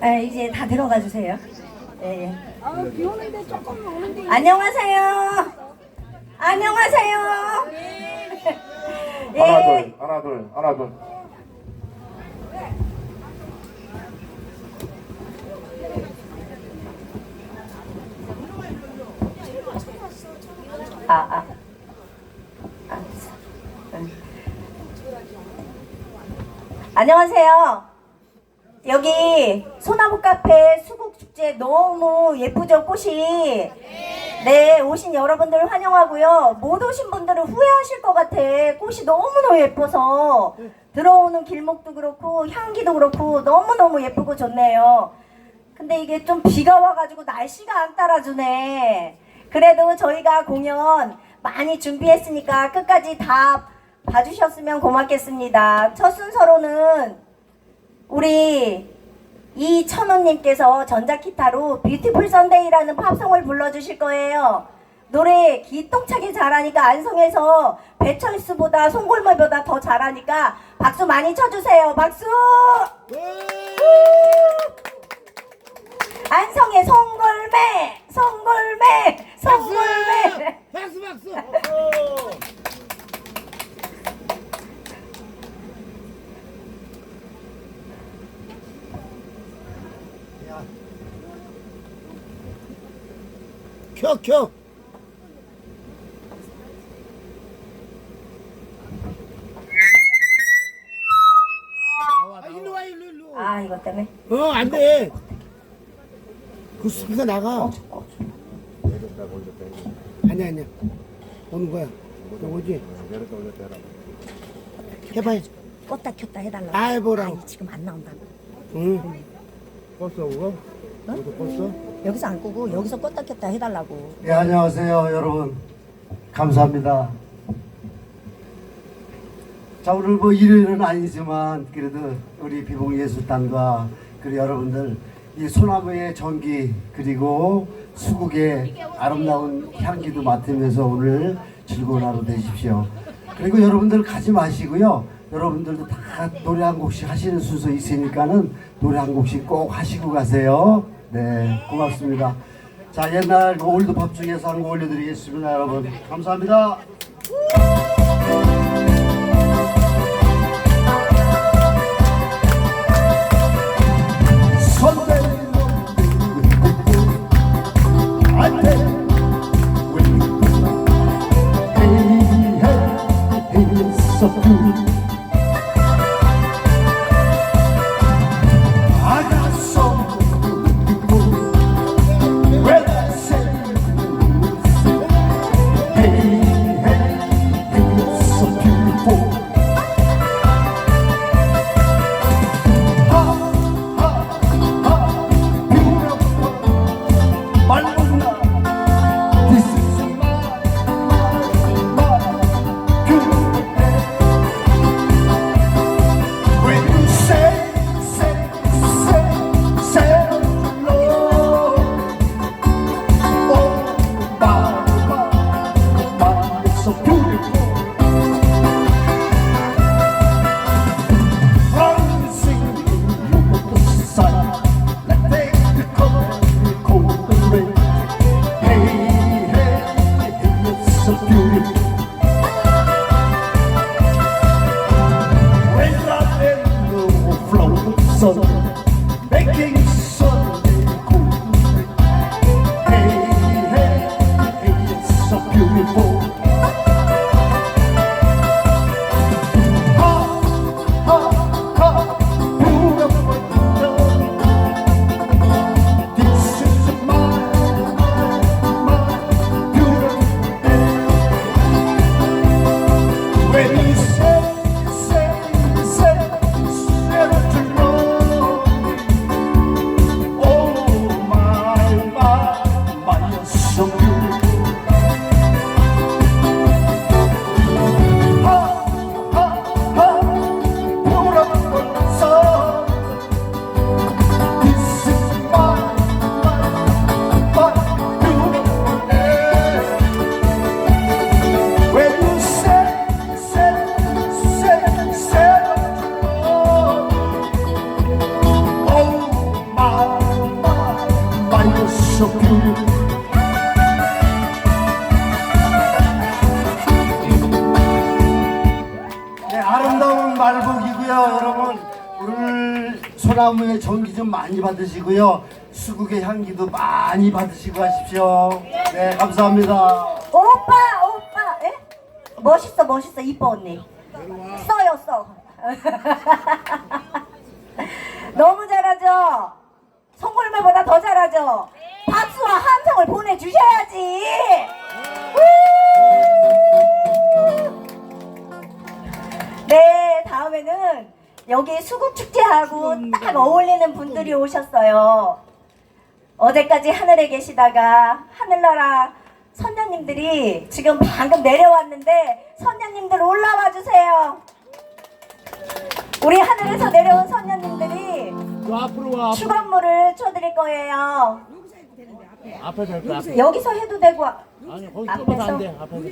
아, 이제 다 들어가 주세요. 예, 예. 아, 비 오는데 조금 오는데. 안녕하세요. 안녕하세요. 하나 예. 둘 하나 둘 하나 둘 아, 아. 알았어. 응. 안녕하세요. 여기 소나무 카페 수국 축제 너무 예쁘죠 꽃이. 네 오신 여러분들 환영하고요. 못 오신 분들은 후회하실 것 같아. 꽃이 너무너무 예뻐서 들어오는 길목도 그렇고 향기도 그렇고 너무너무 예쁘고 좋네요. 근데 이게 좀 비가 와가지고 날씨가 안 따라주네. 그래도 저희가 공연 많이 준비했으니까 끝까지 다 봐주셨으면 고맙겠습니다. 첫 순서로는 우리 이천호님께서 전자기타로 뷰티풀 선데이라는 팝송을 불러주실 거예요. 노래 기똥차게 잘하니까 안성에서 배철수보다 송골매보다 더 잘하니까 박수 많이 쳐주세요. 박수! 안성의 송골매, 송골매, 송골매. 박수 박수. 켜 켜. 아, 일로 와 일로 일로. 아 이것 때문에. 어 안 돼. 그 스피커 나가. 어, 어. 내렸다 올렸다 이거. 아니야 아니야. 오는 거야. 너 오지? 내렸다 올렸다 해라 해봐야지. 껐다 켰다 해달라고. 아이 뭐라고. 아이, 지금 안 나온다. 응. 껐 어? 이거 껐어? 여기서 안 끄고 여기서 껐다 켰다 해달라고. 네, 안녕하세요, 여러분. 감사합니다. 자, 오늘 뭐 일요일은 아니지만, 그래도 우리 비봉예술단과 그리고 여러분들, 이 소나무의 전기, 그리고 수국의 아름다운 향기도 맡으면서 오늘 즐거운 하루 되십시오. 그리고 여러분들 가지 마시고요. 여러분들도 다 노래 한 곡씩 하시는 순서 있으니까는 노래 한 곡씩 꼭 하시고 가세요. 네, 고맙습니다. 자, 옛날 그 올드팝 중에서 한 곡 올려드리겠습니다, 여러분. 감사합니다. 좋고 네, 아름다운 말복이고요, 여러분. 오늘 소나무의 전기 좀 많이 받으시고요. 수국의 향기도 많이 받으시고 가십시오. 네, 감사합니다. 오빠 오빠 에? 멋있어 멋있어 이뻐 언니 써요 써 너무 잘하죠 송골매보다 더 잘하죠 박수와 함성을 보내주셔야지 우! 네 다음에는 여기 수국축제하고 딱 어울리는 분들이 오셨어요 어제까지 하늘에 계시다가 하늘나라 선녀님들이 지금 방금 내려왔는데 선녀님들 올라와 주세요. 우리 하늘에서 내려온 선녀님들이 저 앞으로 와. 축원물을 쳐드릴 거예요. 앞에 될까? 여기서 해도 되고 아니 거기 앞에서? 안 돼. 앞에서.